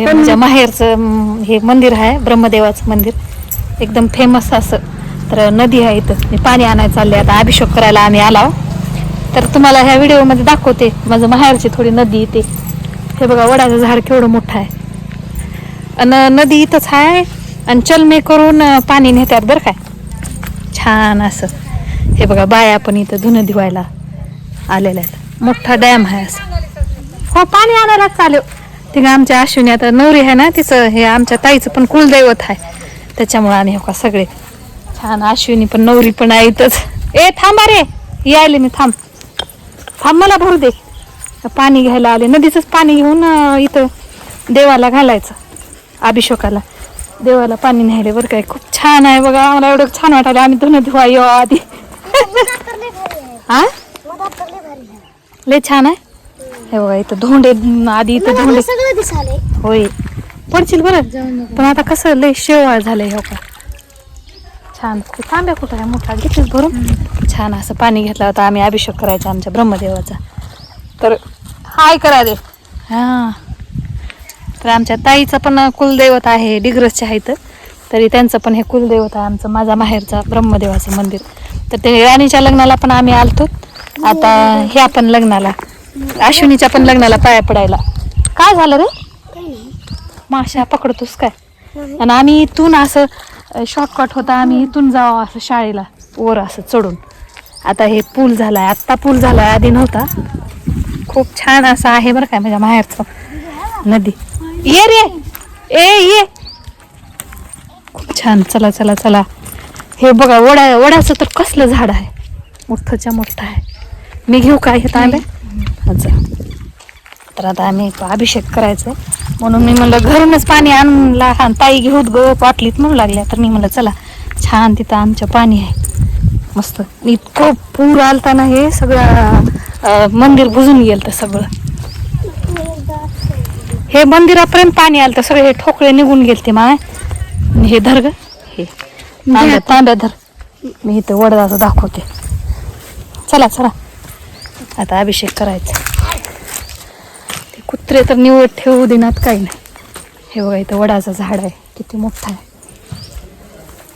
हे माझ्या माहेरचं हे मंदिर आहे ब्रह्मदेवाचं मंदिर. एकदम फेमस असं. तर नदी आहे इथं. मी पाणी आणायला चालले आता अभिषेक करायला आम्ही आलाव तर तुम्हाला ह्या व्हिडिओमध्ये दाखवते माझं माहेरची थोडी नदी येते हे बघा वडाचं झाड केवढं मोठं आहे. आणि नदी इथंच आहे आणि चलमे करून पाणी नेतात बरं काय छान असं. हे बघा बाया पण इथं धुणं धुवायला आलेल्या आहेत. मोठा डॅम आहे असं. हो पाणी आणायला चालू. ते आमच्या अश्विनी आता नवरी आहे ना तिचं हे आमच्या ताईचं पण कुलदैवत आहे. त्याच्यामुळे आम्ही हो का सगळे छान अश्विनी पण नवरी पण आहे इथंच. ए थांबा रे यायले मी थांब. थांब मला भरू दे. पाणी घ्यायला आले. नदीचंच पाणी घेऊन इथं देवाला घालायचं अभिषेकाला. देवाला पाणी न्यायले बरं काय खूप छान आहे बघा. मला एवढं छान वाटायला. आम्ही धुणं धुवा येऊ आधी. हा लय छान आहे? हे बघा इथं धोंडे आधी इथं धोंडे. सगळं दिसाले होय. पडशील बरं. पण आता कसं लय शेवाळ झालंय हो का? छान. तांब्या कुठं आहे? मोठा. घेतलीस भरून? छान असं पाणी घेतलं होतं. आम्ही अभिषेक करायचा आमच्या ब्रह्मदेवाचा. तर हाय करा दे. हां. तर आमच्या ताईचं पण कुलदैवत आहे डिग्रसच्या आहेत. तरी त्यांचं पण हे कुलदैवत आहे आमचं माझा माहेरचा ब्रह्मदेवाचं मंदिर. तर ते राणीच्या लग्नाला पण आम्ही आलतो. आता ह्या पण लग्नाला. अश्विनीच्या पण लग्नाला पाया पडायला. काय झालं रे? माशा पकडतोस काय? आणि आम्ही इथून असं शॉर्टकट होता आम्ही इथून जावं असं शाळेला वर असं चढून. आता हे पूल झालाय आत्ता पूल झालाय आधी नव्हता. खूप छान असं आहे बरं काय माझ्या माहेरचं. नदी. ये रे! ए ये! खूप छान. चला चला चला. हे बघा वडा वडाचं तर कसलं झाड आहे? मोठंच्या मोठं आहे. मी घेऊ काय हे तांबे अच्छा तर आता आम्ही अभिषेक करायचं म्हणून मी म्हणलं घरूनच पाणी आणला आणि ताई घेऊत ग पाटलीत म्हणू लागल्या. तर मी म्हणलं चला छान तिथं आमचं पाणी आहे. मस्त. इतकं पूर आलता ना हे सगळं मंदिर बुजून गेलं तर सगळं. हे मंदिरापर्यंत पाणी आलं तर सगळे हे ठोकळे निघून गेले ते माय हे धर ग हे. तांब्या तांब्या धर. मी इथं वडदाचं दाखवते. चला चला. आता अभिषेक करायचा. ते कुत्रे तर निवड ठेवू देणार काही नाही. हे बघा इथं वडाचं झाड आहे. किती मोठं आहे.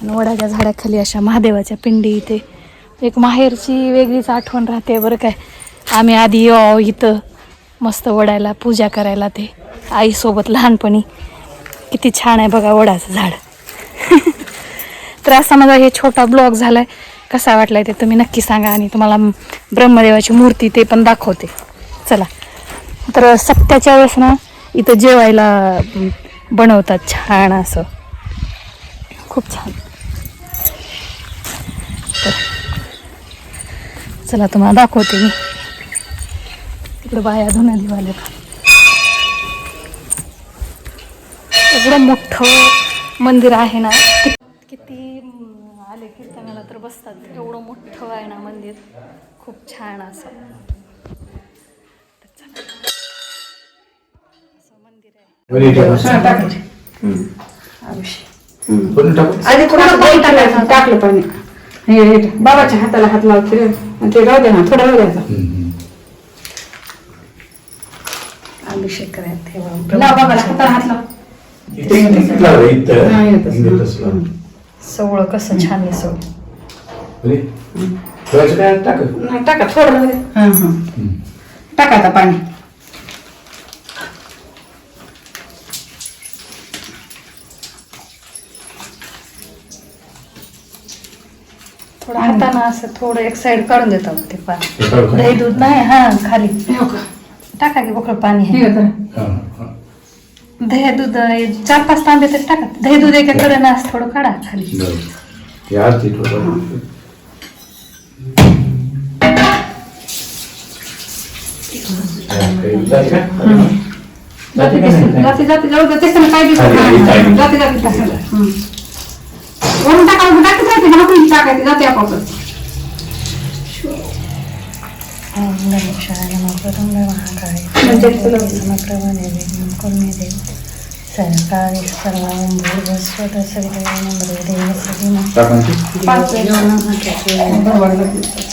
आणि वडाच्या झाडाखाली अशा महादेवाच्या पिंडी इथे. एक माहेरची वेगळीच आठवण राहते बरं काय. आम्ही आधी यो इथं. मस्त वडायला पूजा करायला ते. आईसोबत लहानपणी. किती छान आहे बघा वडाचं झाड. तर असा माझा हे छोटा ब्लॉग आहे कसा वाटलाय ते तुम्ही नक्की सांगा आणि तुम्हाला ब्रह्मदेवाची मूर्ती ते पण दाखवते. चला. तर सप्त्याच्या वेळेस ना इथं जेवायला बनवतात छान असं. खूप छान. तर चला तुम्हाला दाखवते मी. तिकडे बाया धुण्या दिवाले एवढं मोठं मंदिर आहे ना किती अं, आले कीर्तनाला तर बसतात. एवढं मोठं आहे ना मंदिर. खूप छान असं. असं मंदिर आहे. टाकलं पाणी हे हे, बाबाच्या हाताला हात लावते. आणि ते राहू दे ना थोडं राहू द्यायचा अभिषेक करायला. हा. सवळं कसं छान आहे सवळ काय? टाक. नाही, टाका थोडं दे हां हां. टाका आता पाणी. थोडं हातानं असं थोडं एक साइड काढून देतात ते हे पाणी? दही दूध नाही हा खाली. हे टाका की बकळ पाणी हे. आहे होतं हा, हा. दही दूध चार पाच तांबे तरी टाका. दही दूध एका कडे असं थोडं काढा खाली. जाते जाते का नाही? जाते जाते जाऊ दे त्याच्यानं काय दिसत खाली, खाली, जाते जाते वरून टाकावं टाकत राहते ना आपण टाकायचे जाते आपापच म्हणजे तुला- सकाळी सर्वां भूर्भस्वत सवितरमण्डलेन टाकायची पाच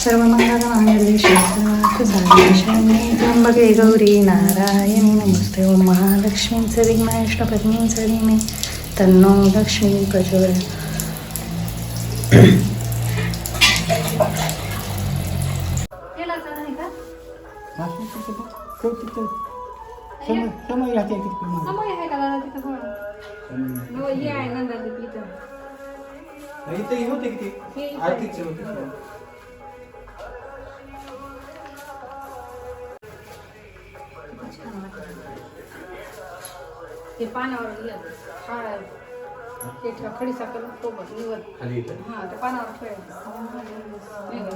सर्व मंगलमांगल्ये शिवसुधारणाशने त्र्यंबके गौरी नारायणी नमस्ते ओम महालक्ष्मींचं विघ्नेष्टपत्नींचं धीमे तन्नो लक्ष्मी प्रचोदयात् समय आहे का दादा तिथं हो हे आहे नंदा तिथं. इथे होते किती होते. ते पानावर दिलं काळा ते ठेवा खडी साखर सोबत निवड. खाली इथं? हा ते पानावर निवड.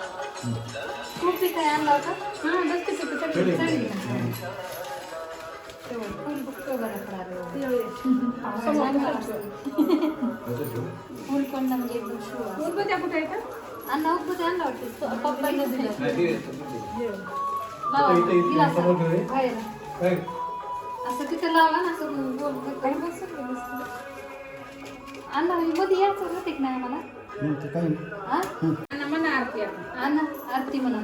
खूप ते काय आणला होता? हा तिथं आहे. तेवढं फुल आहे. कोणता म्हणजे कुठे येतात अण्णा वाटतं दिलं लावा. बाहेर. असं तिथं लावा ना असं. अण्णा मध्ये यायचं होते की नाही हा? अण्णा म्हणा आरती आता. अण्णा आरती म्हणा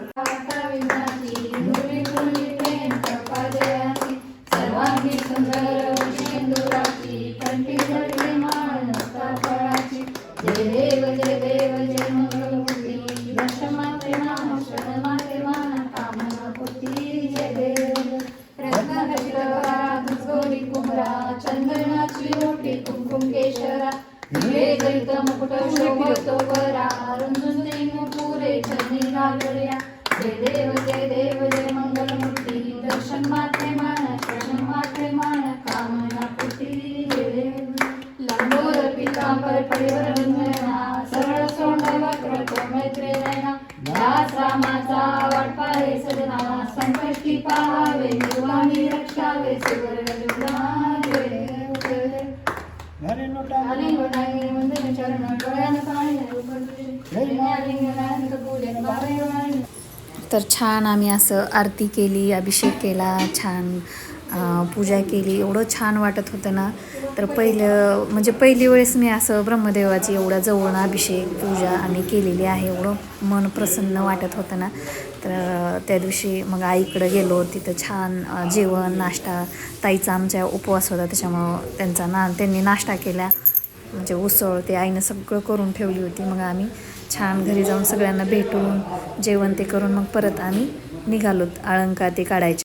सुंदर सिंदुराची कंठी धरली मानसा फळाची जय देव जय देव जय मंगलमूर्ती दश माते मान शरण माते मान कामना पूर्ती जय देव रत्नगोरी गोरी कुमरा चंदनाची ओटी कुंकुम केशरा. दिवे जैत मुकुट शोभतो वरा. रुंजुंदी पुरे चंदी घालूया जय देव जय देव जय मंगलमूर्ती. दर्शन मात्रे लिंगनाथ पूजन बारे तर छान आम्ही असं आरती केली अभिषेक केला छान पूजा केली. एवढं छान वाटत होतं ना. तर पहिलं म्हणजे पहिली वेळेस मी असं ब्रह्मदेवाची एवढा जवळून अभिषेक पूजा आम्ही केलेली आहे. एवढं मन प्रसन्न वाटत होतं ना. तर त्या दिवशी मग आईकडं गेलो. तिथं छान जेवण नाश्ता. ताईचा आमच्या उपवास होता. त्याच्यामुळं त्यांचा ना त्यांनी नाश्ता केला. म्हणजे उसळ ते आईनं सगळं करून ठेवली होती. मग आम्ही छान घरी जाऊन सगळ्यांना भेटून जेवण ते करून मग परत आम्ही निघालो. आळंका ते काढायचे.